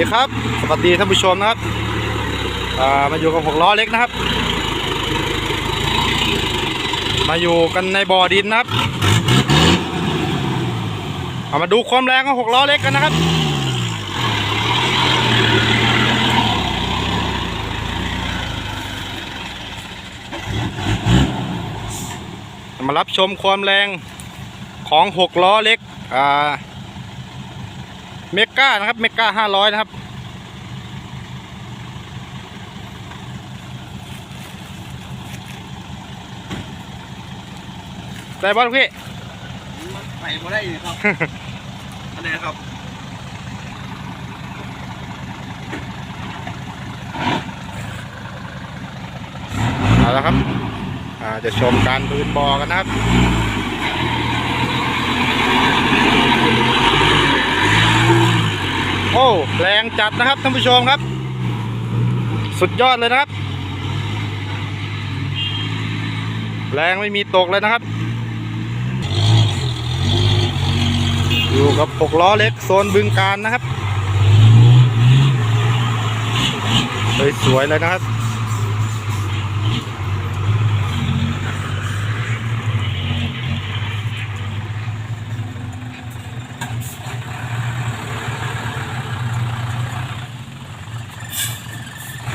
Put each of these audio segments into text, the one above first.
ดีครับ สวัสดีท่านผู้ชมนะครับมาอยู่กับหกล้อเล็กนะครับ มาอยู่กันในบ่อดินนะครับเอามาดูความแรงของหกล้อเล็กกันนะครับมารับชมความแรงของหกล้อเล็กอ่า เมก้านะครับ เมก้าห้าร้อยนะครับ ได้บอลพี่มันไปบ่ได้เลยครับ อันไหนครับเอาละครับ อ่า จะชมการปืนบอกันนะครับ โอ้แรงจัดนะครับท่านผู้ชมครับ สุดยอดเลยนะครับ แรงไม่มีตกเลยนะครับ อยู่กับหกล้อเล็กโซนบึงการนะครับสวยๆเลยนะครับ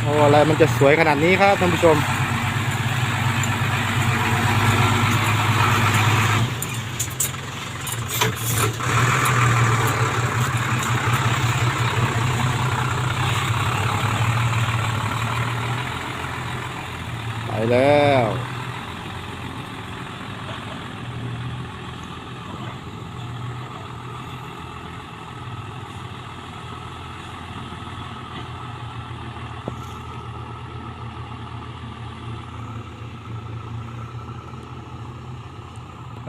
โอ้อะไรมันจะสวยขนาดนี้ครับท่านผู้ชม ไปแล้ว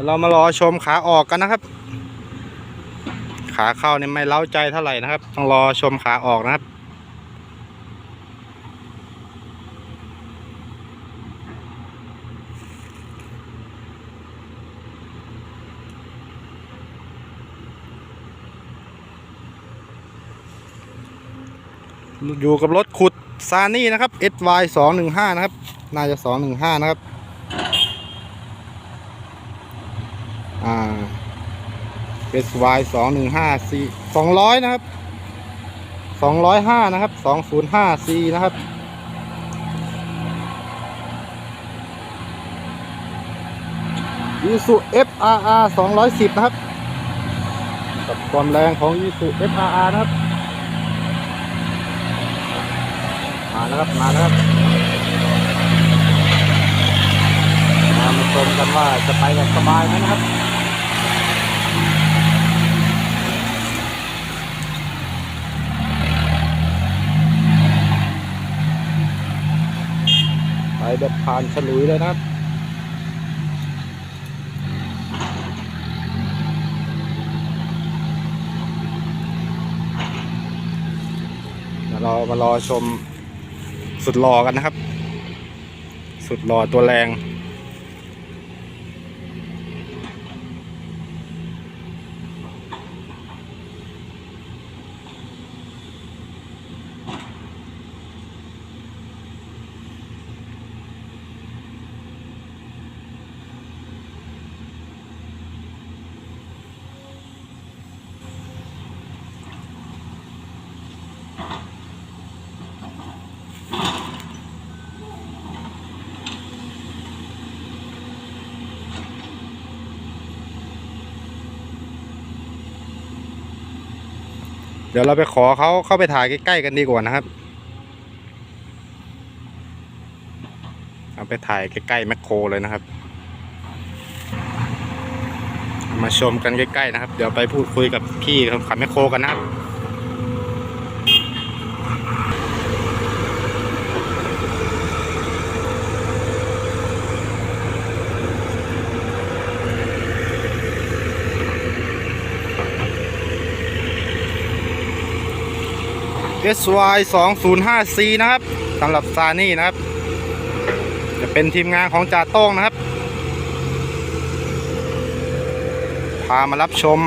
เรามารอชมขาออกกันนะครับ ขาเข้าเนี่ยไม่เล้าใจเท่าไหร่นะครับ ต้องรอชมขาออกนะครับ อยู่กับรถขุดซานี่นะครับ SY 2 1 5 นะครับ น่าจะ 215 นะครับ อ่า SY 2 1 5 C 200 นะครับ 205 นะครับ 205 C นะครับ Isuzu FRR 210 นะครับ กับความแรงของ Isuzu FRR นะครับ มาแล้วครับ มาแล้วครับ มามาชมกันว่าจะไปแบบสบายไหมนะครับ แบบผ่านฉลุยเลยนะครับเดี๋ยวเรามารอชมสุดหล่อกันนะครับ สุดหล่อตัวแรง ดี๋ยวเราไปขอเขาเข้าไปถ่ายใกล้ๆกันดีกว่านะครับ เอาไปถ่ายใกล้ๆแมคโครเลยนะครับ มาชมกันใกล้ๆนะครับ เดี๋ยวไปพูดคุยกับพี่ขับแมคโครกันนะครับ SY 205C นะครับสำหรับซานี่นะครับ จะเป็นทีมงานของจ่าต้องนะครับ พามารับชม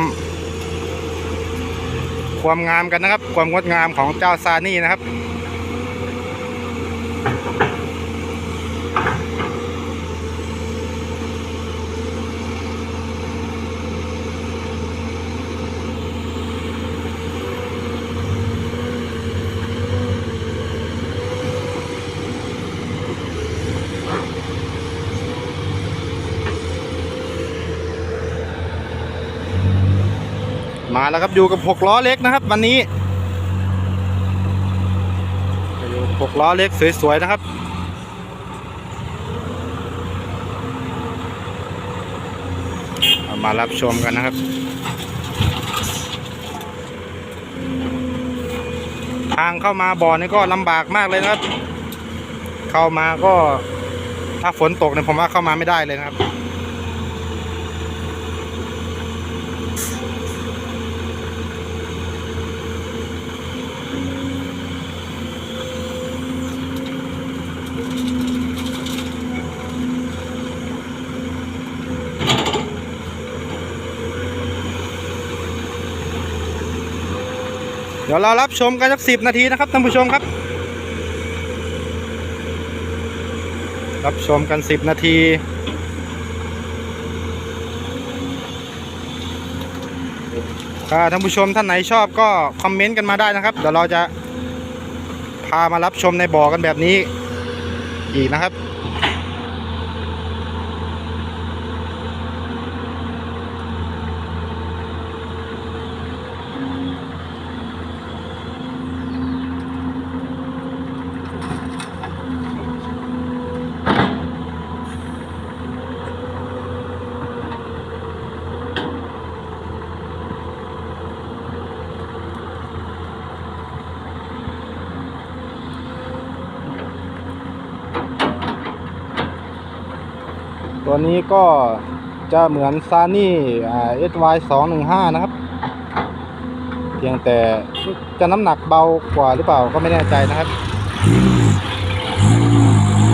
ความงามกันนะครับ ความงดงามของเจ้าซานี่นะครับ มาแล้วครับอยู่กับหกล้อเล็กนะครับ วันนี้อยู่กับหกล้อเล็กสวยๆนะครับมารับชมกันนะครับทางเข้ามาบ่อนี่ก็ลำบากมากเลยนะครับ เข้ามาก็ถ้าฝนตกเนี่ยผมว่าเข้ามาไม่ได้เลยนะครับ เดี๋ยวเรารับชมกันสักสิบนาทีนะครับท่านผู้ชมครับ รับชมกันสิบนาทีถ้าท่านผู้ชมท่านไหนชอบก็คอมเมนต์กันมาได้นะครับ เดี๋ยวเราจะพามารับชมในบ่อกันแบบนี้อีกนะครับ ตัวนี้ก็จะเหมือนซานี่เอสวายสองหนึ่งห้านะครับ เพียงแต่จะน้ำหนักเบากว่าหรือเปล่าก็ไม่แน่ใจนะครับ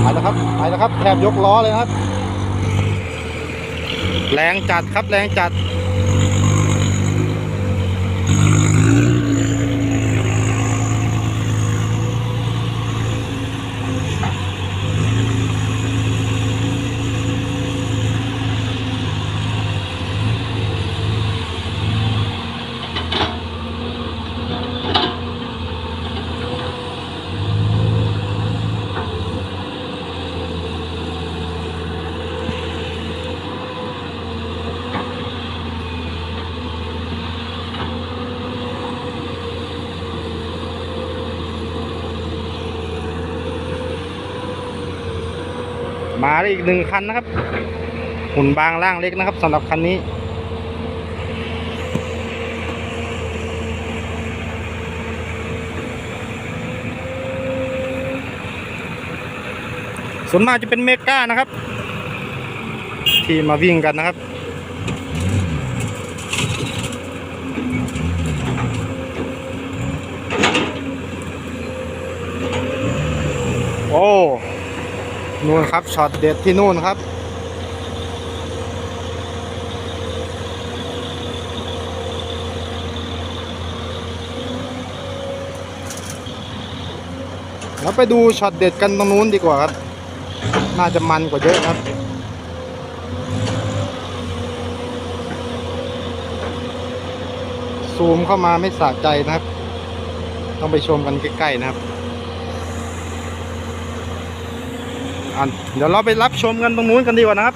ไปแล้วครับไปแล้วครับแทบยกล้อเลยครับ แรงจัดครับแรงจัด มาได้อีกหนึ่งคันนะครับหุ่นบางล่างเล็กนะครับสำหรับคันนี้ ส่วนมากจะเป็นเมก้านะครับ ที่มาวิ่งกันนะครับโอ้ นู่นครับช็อตเด็ดที่นู่นครับ แล้วไปดูช็อตเด็ดกันตรงนู้นดีกว่าครับ น่าจะมันกว่าเยอะครับซูมเข้ามาไม่สะใจนะครับ ต้องไปชมกันใกล้ๆนะครับ อะ เดี๋ยวเราไปรับชมกันตรงนู้นกันดีกว่านะครับ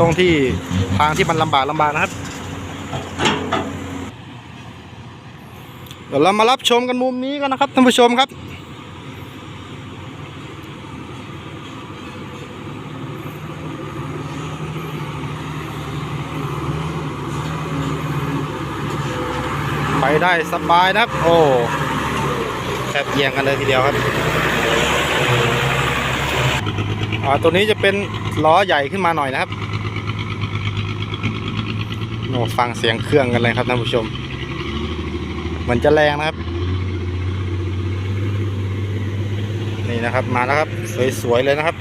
ตรงที่ทางที่มันลำบากลำบากนะครับ เดี๋ยวเรามารับชมกันมุมนี้กันนะครับท่านผู้ชมครับ ไปได้สบายนะครับ โอ้แทบเอียงกันเลยทีเดียวครับ อ่าตัวนี้จะเป็นล้อใหญ่ขึ้นมาหน่อยนะครับโอ้ฟังเสียงเครื่องกันเลยครับท่านผู้ชม มันจะแรงนะครับ นี่นะครับมาแล้วครับ สวยๆเลยนะครับ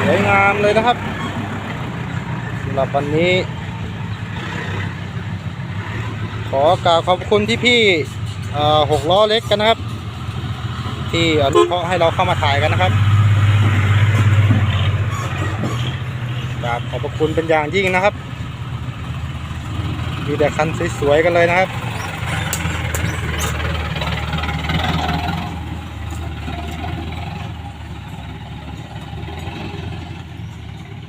สวยงามเลยนะครับสำหรับวันนี้ อกราบขอบคุณที่พี่หกล้อเล็กกันนะครับ ที่อนุเคราะห์ให้เราเข้ามาถ่ายกันนะครับกราบขอบคุณเป็นอย่างยิ่งนะครับ มีแต่คันสวยๆกันเลยนะครับ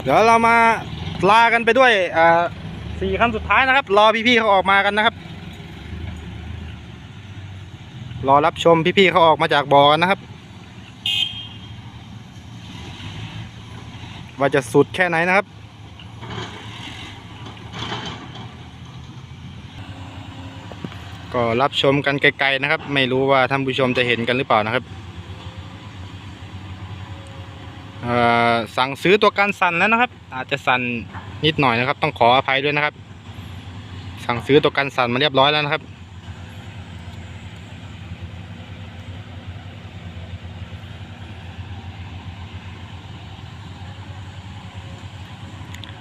เดี๋ยวเรามาลากันไปด้วยอ่าสี่คันสุดท้ายนะครับ รอพี่ๆเขาออกมากันนะครับ รอรับชมพี่ๆเขาออกมาจากบ่อกันนะครับ ว่าจะสุดแค่ไหนนะครับ ก็รับชมกันไกลๆนะครับ ไม่รู้ว่าท่านผู้ชมจะเห็นกันหรือเปล่านะครับสั่งซื้อตัวการสั่นแล้วนะครับ อาจจะสั่นนิดหน่อยนะครับ ต้องขออภัยด้วยนะครับ สั่งซื้อตัวการสั่นมาเรียบร้อยแล้วนะครับ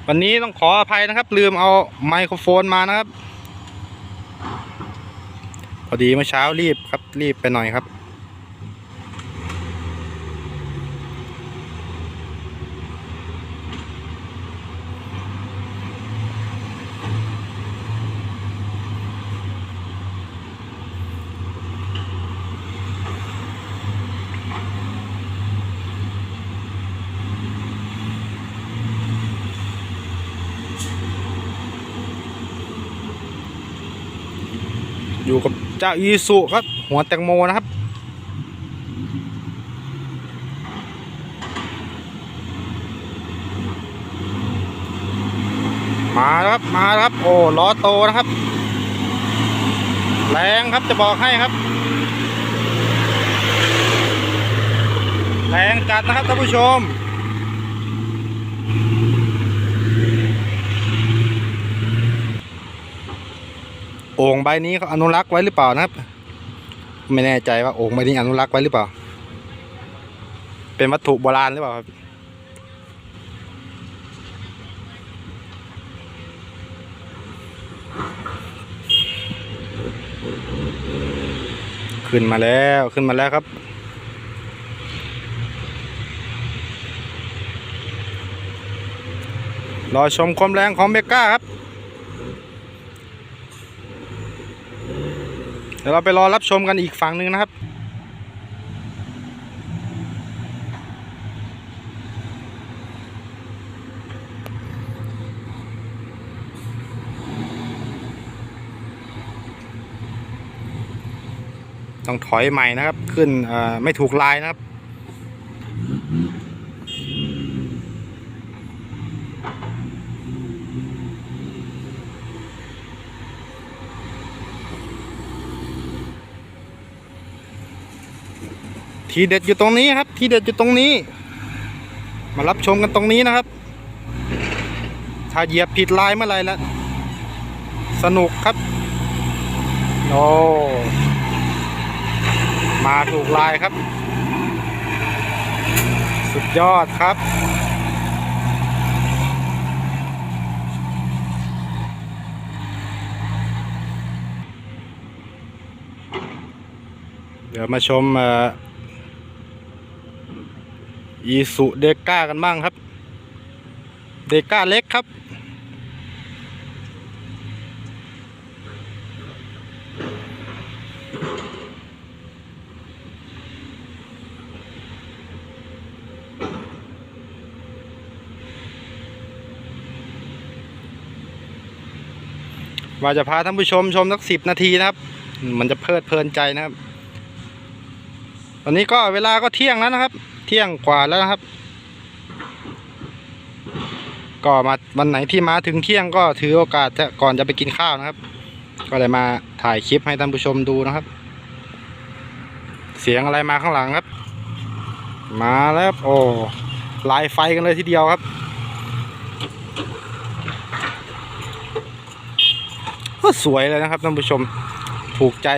วันนี้ต้องขออภัยนะครับ ลืมเอาไมโครโฟนมานะครับ พอดีเมื่อเช้ารีบครับรีบไปหน่อยครับ อยู่กับเจ้าอีสุครับ หัวแตงโมนะครับมาครับมาครับ โอ้ล้อโตนะครับ แรงครับจะบอกให้ครับ แรงจัดนะครับท่านผู้ชม อ่งใบนี้เขาอนุรักษ์ไว้หรือเปล่านะครับ ไม่แน่ใจว่าโอ่งใบนี้อนุรักษ์ไว้หรือเปล่า เป็นวัตถุโบราณหรือเปล่าครับขึ้นมาแล้วขึ้นมาแล้วครับรอชมความแรงของเมก้าครับ ดี๋ยวเราไปรอรับชมกันอีกฝั่งหนึ่งนะครับ ต้องถอยใหม่นะครับ ขึ้นอ่อไม่ถูกลายนะครับ ทีเด็ดอยู่ตรงนี้ครับ ทีเด็ดอยู่ตรงนี้ มารับชมกันตรงนี้นะครับ ถ้าเหยียบผิดลายเมื่อไหรแล้วสนุกครับโอ้มาถูกลายครับ สุดยอดครับเดี๋ยวมาชมเอีสุเดก้ากันบ้างครับ เดก้าเล็กครับ ว่าจะพาท่านผู้ชมชมสักสิบนาทีนะครับ มันจะเพลิดเพลินใจนะครับ ตอนนี้ก็เวลาก็เที่ยงแล้วนะครับ เที่ยงกว่าแล้วนะครับ ก็มาวันไหนที่มาถึงเที่ยงก็ถือโอกาสก่อนจะไปกินข้าวนะครับ ก็เลยมาถ่ายคลิปให้ท่านผู้ชมดูนะครับ เสียงอะไรมาข้างหลังครับ มาแล้วโอ้ลายไฟกันเลยทีเดียวครับก็สวยเลยนะครับท่านผู้ชมถูกใจ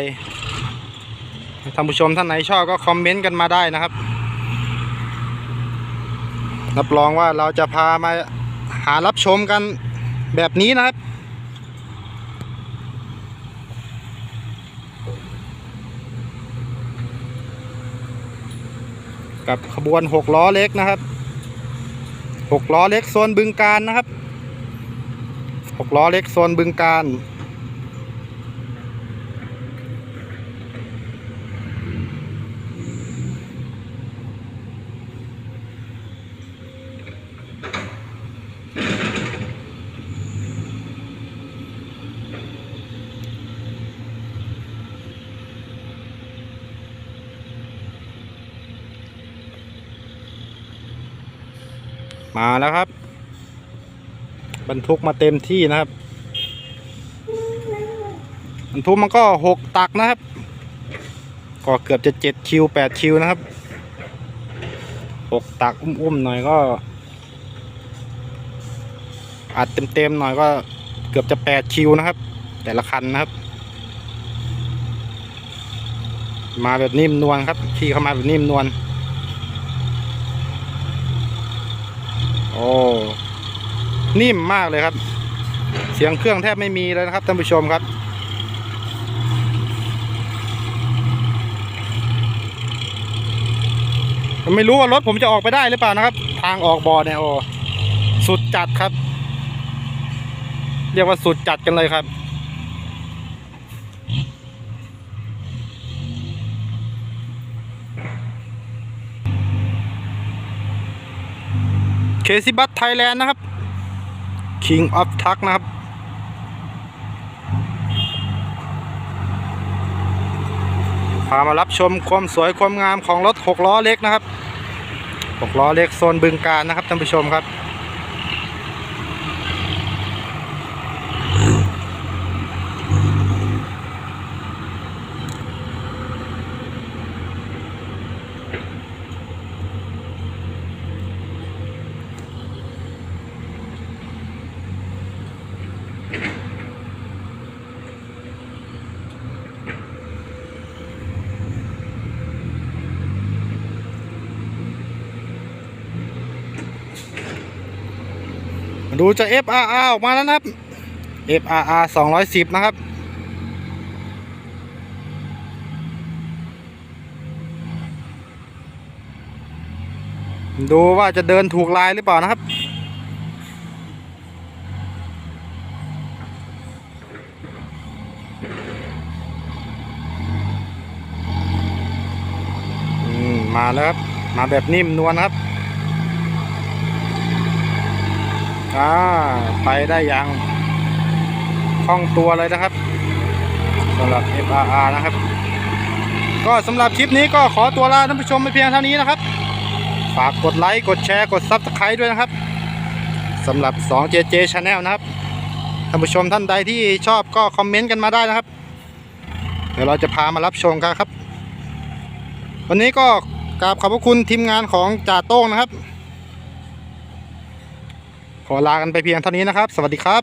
ท่านผู้ชมท่านไหนชอบก็คอมเมนต์กันมาได้นะครับ รับรองว่าเราจะพามาหารับชมกันแบบนี้นะครับ กับขบวนหกล้อเล็กนะครับหกล้อเล็กโซนบึงการนะครับหกล้อเล็กโซนบึงการ มาแล้วครับ บรรทุกมาเต็มที่นะครับ บรรทุกมันก็หกตักนะครับ ก็เกือบจะเจ็ดคิวแปดคิวนะครับหกตักอุ้มๆหน่อยก็อัดเต็มๆหน่อยก็เกือบจะแปดคิวนะครับ แต่ละคันนะครับ มาแบบนิ่มนวลครับขี่เข้ามาแบบนิ่มนวล โอ้นิ่มมากเลยครับ เสียงเครื่องแทบไม่มีเลยนะครับท่านผู้ชมครับ ไม่รู้ว่ารถผมจะออกไปได้หรือเปล่านะครับ ทางออกบ่อเนี่ยโอ้สุดจัดครับ เรียกว่าสุดจัดกันเลยครับ เคซิบัตไทยแลนด์นะครับ King of Truck นะครับ พามารับชมความสวยความงามของรถหกล้อเล็กนะครับหกล้อเล็กโซนบึงการนะครับท่านผู้ชมครับ ดูจะ FRR ออกมาแล้วนะครับ FRR 210 นะครับ ดูว่าจะเดินถูกลายหรือเปล่านะครับ มาแล้วครับ มาแบบนิ่มนวลครับ อ่าไปได้อย่างคล่องตัวเลยนะครับสำหรับ FRR นะครับ ก็สำหรับคลิปนี้ก็ขอตัวลาท่านผู้ชมไปเพียงเท่านี้นะครับ ฝากกดไลค์ กดแชร์ กด Subscribe ด้วยนะครับสำหรับ 2JJ Channel นะครับ ท่านผู้ชมท่านใดที่ชอบก็คอมเมนต์กันมาได้นะครับ เดี๋ยวเราจะพามารับชมกันครับ วันนี้ก็กราบขอบพระคุณทีมงานของจ่าโต้งนะครับ ขอลากันไปเพียงเท่านี้นะครับ สวัสดีครับ